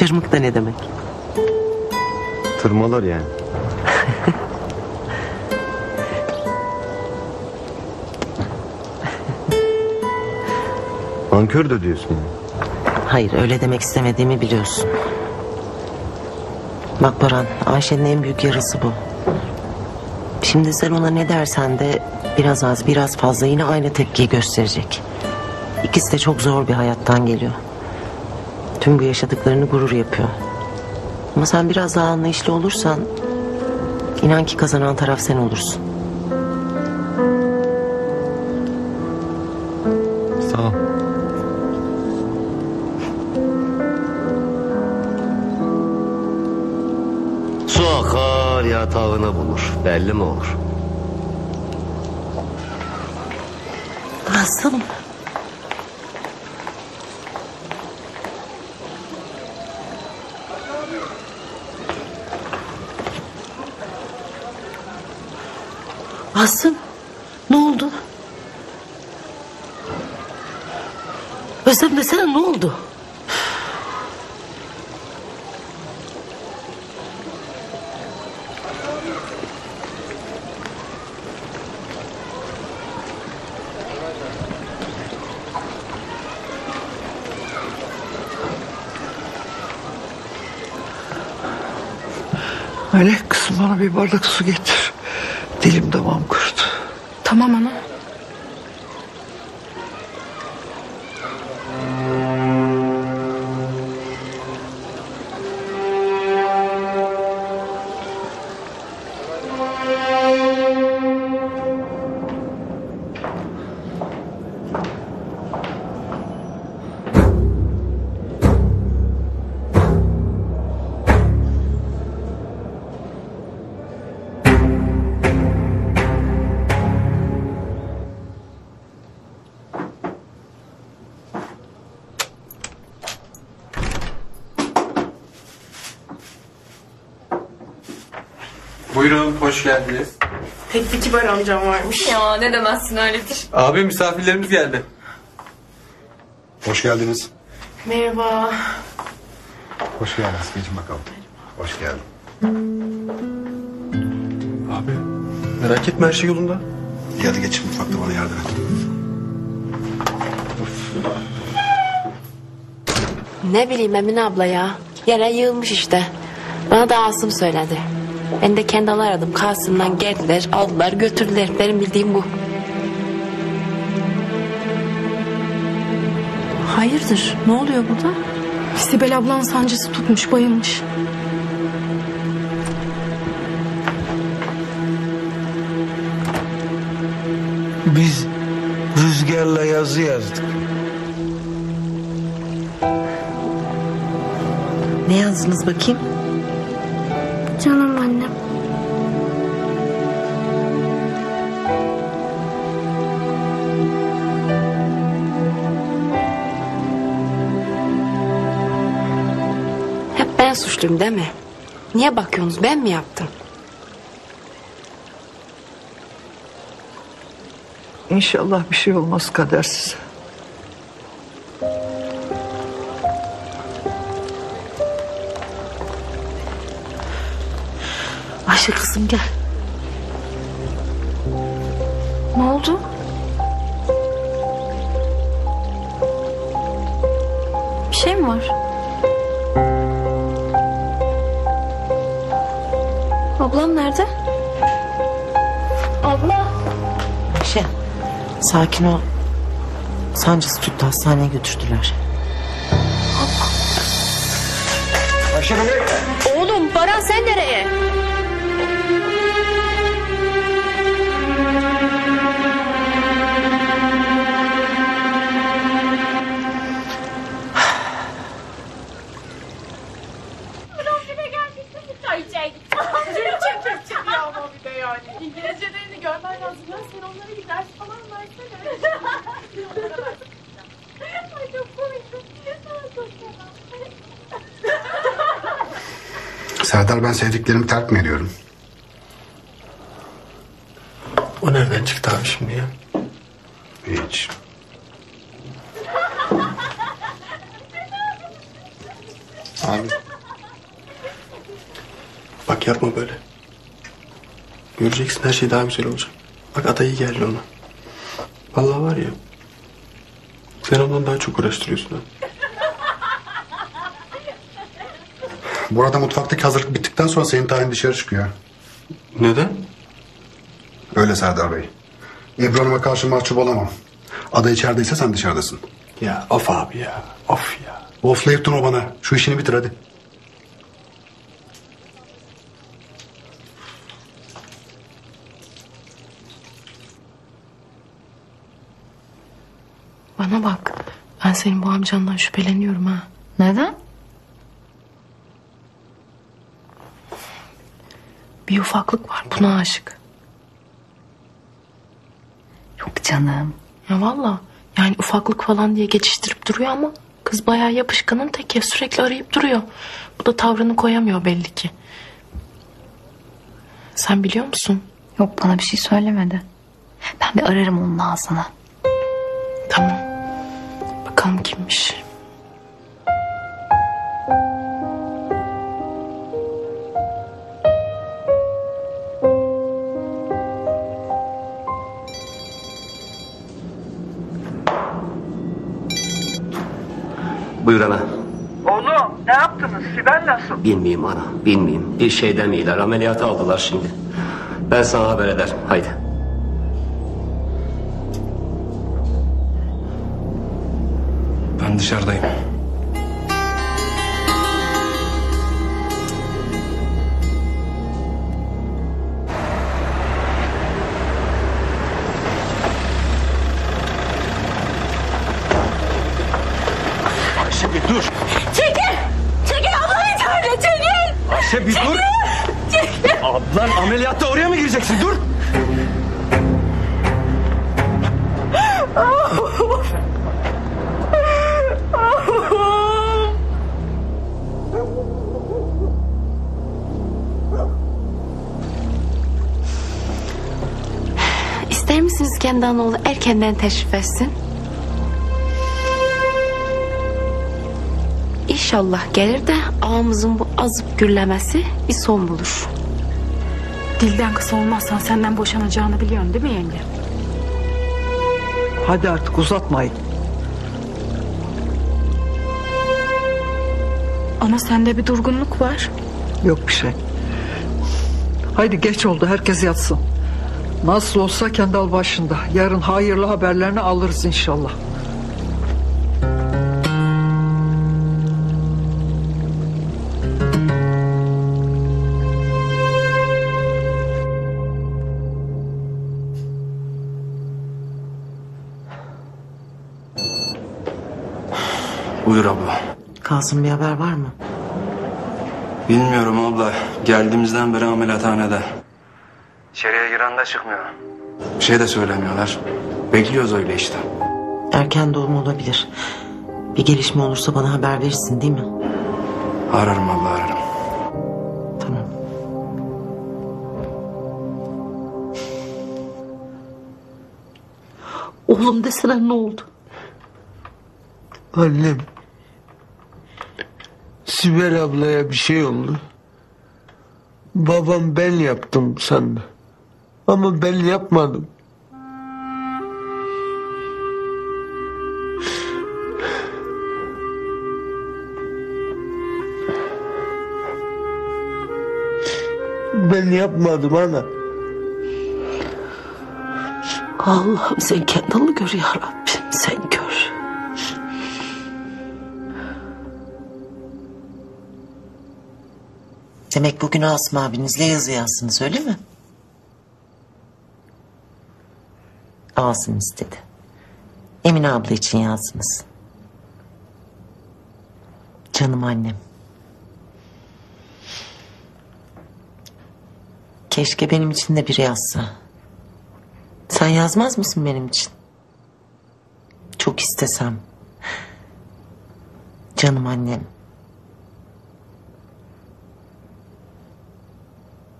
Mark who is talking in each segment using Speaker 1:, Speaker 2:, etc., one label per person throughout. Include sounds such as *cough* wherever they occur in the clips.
Speaker 1: Çırmık da ne demek?
Speaker 2: Tırmalar yani. *laughs* Nankör de diyorsun yani.
Speaker 1: Hayır öyle demek istemediğimi biliyorsun. Bak Baran Ayşe'nin en büyük yarısı bu. Şimdi sen ona ne dersen de biraz az biraz fazla yine aynı tepkiyi gösterecek. İkisi de çok zor bir hayattan geliyor. Tüm bu yaşadıklarını gurur yapıyor. Ama sen biraz daha anlayışlı olursan inan ki kazanan taraf sen olursun.
Speaker 2: Sağ ol.
Speaker 3: Su akar yatağını bulur. Belli mi olur?
Speaker 1: Asım. Asım ne oldu? Özlem desene ne oldu?
Speaker 4: Melek kızım bana bir bardak su getir. Dilim damağım kurudu.
Speaker 5: Tamam ana.
Speaker 6: Buyurun, hoş geldiniz.
Speaker 5: Pek bir kibar amcam varmış.
Speaker 7: Ya ne demezsin öyledir.
Speaker 6: Abi misafirlerimiz geldi.
Speaker 8: Hoş geldiniz.
Speaker 5: Merhaba.
Speaker 8: Hoş geldiniz. Geçin bakalım. Hoş geldin.
Speaker 6: Abi, merak etme her şey yolunda.
Speaker 8: İyi hadi geçin mutfakta bana yardım et.
Speaker 9: Ne bileyim Emine abla ya. Yere yığılmış işte. Bana da Asım söyledi. Ben de kendileri aradım. Kasım'dan geldiler, aldılar, götürdüler. Benim bildiğim bu.
Speaker 5: Hayırdır? Ne oluyor burada? Sibel ablan sancısı tutmuş, bayılmış.
Speaker 4: Biz rüzgarla yazı yazdık.
Speaker 1: Ne yazdınız bakayım?
Speaker 9: Suçluyum değil mi? Niye bakıyorsunuz? Ben mi yaptım?
Speaker 4: İnşallah bir şey olmaz kadersiz.
Speaker 1: Ayşe kızım gel.
Speaker 5: Ne oldu? Bir şey mi var? Ablam nerede? Abla.
Speaker 1: Ayşe sakin ol. Sancısı tuttu hastaneye götürdüler.
Speaker 9: Oğlum Baran sen nereye?
Speaker 5: İngilizcelerini görmen lazım. Ya sen onlara bir ders falan versene. *laughs* Ay çok komik. Çok
Speaker 8: Serdar ben sevdiklerimi terk mi ediyorum?
Speaker 6: O nereden çıktı abi şimdi ya?
Speaker 8: Hiç.
Speaker 6: Abi. Bak yapma böyle. Göreceksin her şey daha güzel olacak. Bak adayı geldi ona. Vallahi var ya. Sen ondan daha çok uğraştırıyorsun ha.
Speaker 8: Bu arada mutfaktaki hazırlık bittikten sonra senin tayin dışarı çıkıyor.
Speaker 6: Neden?
Speaker 8: Öyle Serdar Bey. Ebru Hanım'a karşı mahcup olamam. Ada içerideyse sen dışarıdasın.
Speaker 6: Ya of abi ya. Of ya.
Speaker 8: Oflayıp durma bana. Şu işini bitir hadi.
Speaker 5: Bana bak. Ben senin bu amcandan şüpheleniyorum ha.
Speaker 7: Neden?
Speaker 5: Bir ufaklık var buna aşık.
Speaker 7: Yok canım.
Speaker 5: Ya valla. Yani ufaklık falan diye geçiştirip duruyor ama kız bayağı yapışkanın teki sürekli arayıp duruyor. Bu da tavrını koyamıyor belli ki. Sen biliyor musun?
Speaker 7: Yok bana bir şey söylemedi. Ben bir ararım onun ağzına.
Speaker 5: Tamam. Bakalım kimmiş.
Speaker 3: Buyur ana.
Speaker 10: Oğlum ne yaptınız? Sibel nasıl?
Speaker 3: Bilmeyeyim ana. Bilmeyeyim. Bir şey demiyorlar. Ameliyata aldılar şimdi. Ben sana haber ederim. Haydi.
Speaker 2: Dışarıdayım. Ayşe bir dur.
Speaker 7: Çekil! Çekil ablam içeride çekil!
Speaker 2: Ayşe bir dur. Ablan ameliyatta oraya mı gireceksin? Dur.
Speaker 9: İster misiniz kendi oğlu erkenden teşrif etsin? İnşallah gelir de ağamızın bu azıp gürlemesi bir son bulur.
Speaker 5: Dilden kısa olmazsan senden boşanacağını biliyorsun değil mi yenge?
Speaker 4: Hadi artık uzatmayın.
Speaker 5: Ana sende bir durgunluk var.
Speaker 4: Yok bir şey. Haydi geç oldu herkes yatsın. Nasıl olsa Kendal başında. Yarın hayırlı haberlerini alırız inşallah.
Speaker 2: Buyur abla.
Speaker 1: Kasım bir haber var mı?
Speaker 2: Bilmiyorum abla. Geldiğimizden beri ameliyathanede. İçeriye giren de çıkmıyor. Bir şey de söylemiyorlar. Bekliyoruz öyle işte.
Speaker 1: Erken doğum olabilir. Bir gelişme olursa bana haber verirsin değil mi?
Speaker 2: Ararım abla ararım.
Speaker 1: Tamam.
Speaker 4: Oğlum desene ne oldu?
Speaker 11: Annem. Sibel ablaya bir şey oldu. Babam ben yaptım sandı. Ama ben yapmadım. Ben yapmadım ana.
Speaker 1: Allah'ım sen kendini gör ya Rabbim sen gör. Demek bugün Asım abinizle yazı yazsınız öyle mi? Asım istedi. Emine abla için yazdınız. Canım annem. Keşke benim için de biri yazsa. Sen yazmaz mısın benim için? Çok istesem. Canım annem.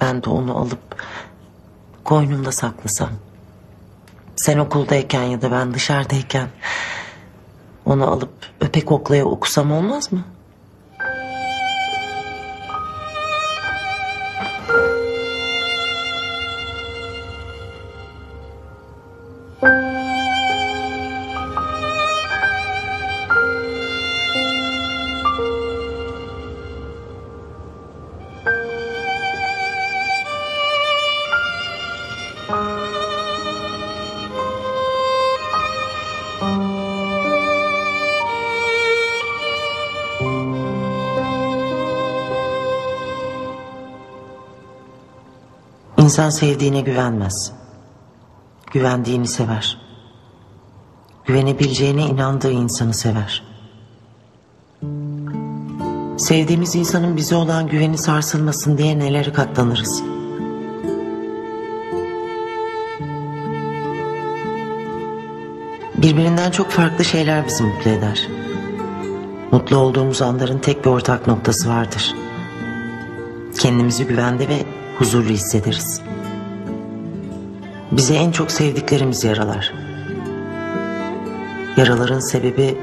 Speaker 1: Ben de onu alıp koynumda saklasam. Sen okuldayken ya da ben dışarıdayken onu alıp öpe koklaya okusam olmaz mı? İnsan sevdiğine güvenmez. Güvendiğini sever. Güvenebileceğine inandığı insanı sever. Sevdiğimiz insanın bize olan güveni sarsılmasın diye nelere katlanırız. Birbirinden çok farklı şeyler bizi mutlu eder. Mutlu olduğumuz anların tek bir ortak noktası vardır. Kendimizi güvende ve huzurlu hissederiz. Bize en çok sevdiklerimiz yaralar. Yaraların sebebi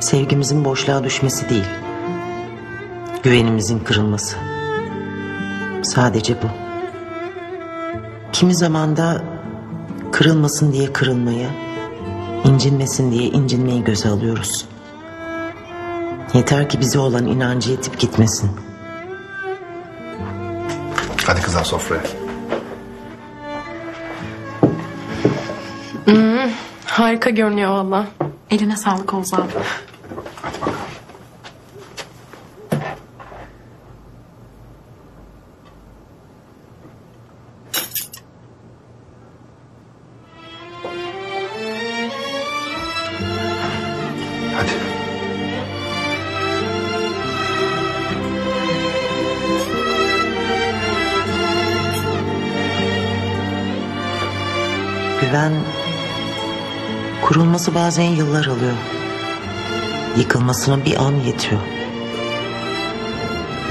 Speaker 1: sevgimizin boşluğa düşmesi değil. Güvenimizin kırılması. Sadece bu. Kimi zaman da kırılmasın diye kırılmayı, incinmesin diye incinmeyi göze alıyoruz. Yeter ki bize olan inancı yetip gitmesin.
Speaker 8: Kızlar sofraya.
Speaker 5: Harika görünüyor valla.
Speaker 7: Eline sağlık Oğuz abi.
Speaker 1: Kurulması bazen yıllar alıyor. Yıkılmasına bir an yetiyor.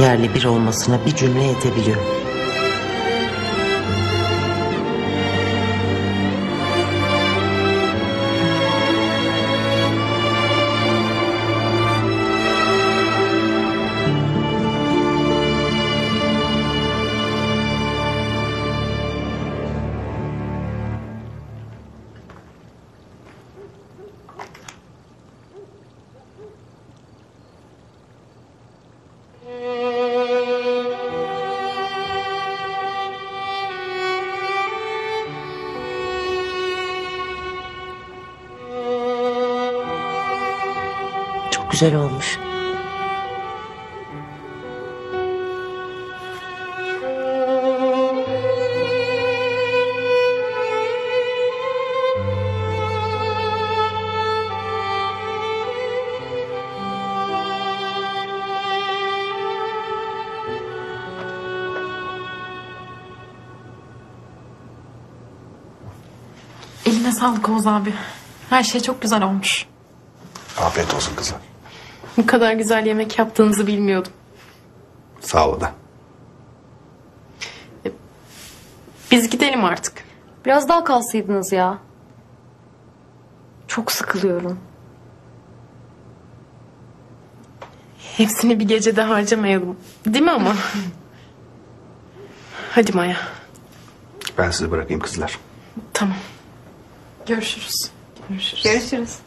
Speaker 1: Yerli bir olmasına bir cümle yetebiliyor. Güzel olmuş.
Speaker 7: Eline sağlık Oğuz abi. Her şey çok güzel olmuş.
Speaker 8: Afiyet olsun kızlar. *laughs*
Speaker 5: Bu kadar güzel yemek yaptığınızı bilmiyordum.
Speaker 8: Sağ ol da.
Speaker 5: Biz gidelim artık.
Speaker 7: Biraz daha kalsaydınız ya. Çok sıkılıyorum.
Speaker 5: Hepsini bir gecede harcamayalım. Değil mi ama? *laughs* Hadi Maya.
Speaker 8: Ben sizi bırakayım kızlar.
Speaker 5: Tamam. Görüşürüz. Görüşürüz.
Speaker 7: Görüşürüz.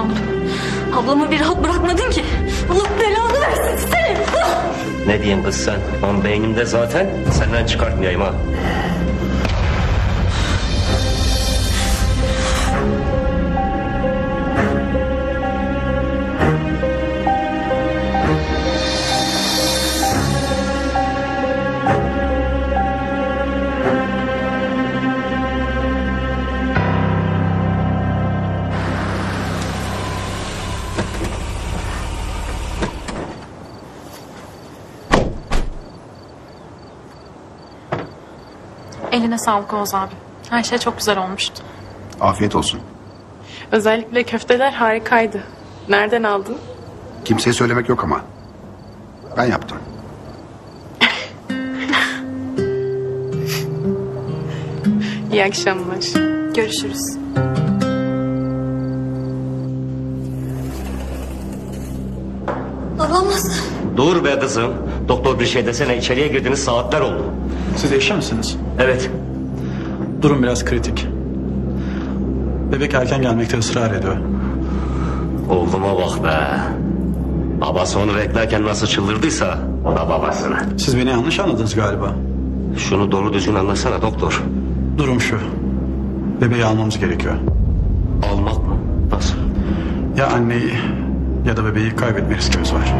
Speaker 12: Oldu. Ablamı bir rahat bırakmadın ki. Allah belanı versin seni.
Speaker 3: Ne diyeyim kız sen? Lan beynimde zaten senden çıkartmayayım ha.
Speaker 7: Eline sağlık Oğuz abi. Her şey çok güzel olmuştu.
Speaker 8: Afiyet olsun.
Speaker 5: Özellikle köfteler harikaydı. Nereden aldın?
Speaker 8: Kimseye söylemek yok ama. Ben yaptım. *laughs*
Speaker 5: İyi akşamlar.
Speaker 7: Görüşürüz.
Speaker 12: Olamaz.
Speaker 3: Dur be kızım. Doktor bir şey desene içeriye girdiniz saatler oldu.
Speaker 13: Siz eşi misiniz?
Speaker 3: Evet.
Speaker 13: Durum biraz kritik. Bebek erken gelmekte ısrar ediyor.
Speaker 3: Oğluma bak be. Babası onu beklerken nasıl çıldırdıysa o da babasını.
Speaker 13: Siz beni yanlış anladınız galiba.
Speaker 3: Şunu doğru düzgün anlatsana doktor.
Speaker 13: Durum şu. Bebeği almamız gerekiyor.
Speaker 3: Almak mı? Nasıl?
Speaker 13: Ya anneyi ya da bebeği kaybetme riskimiz var.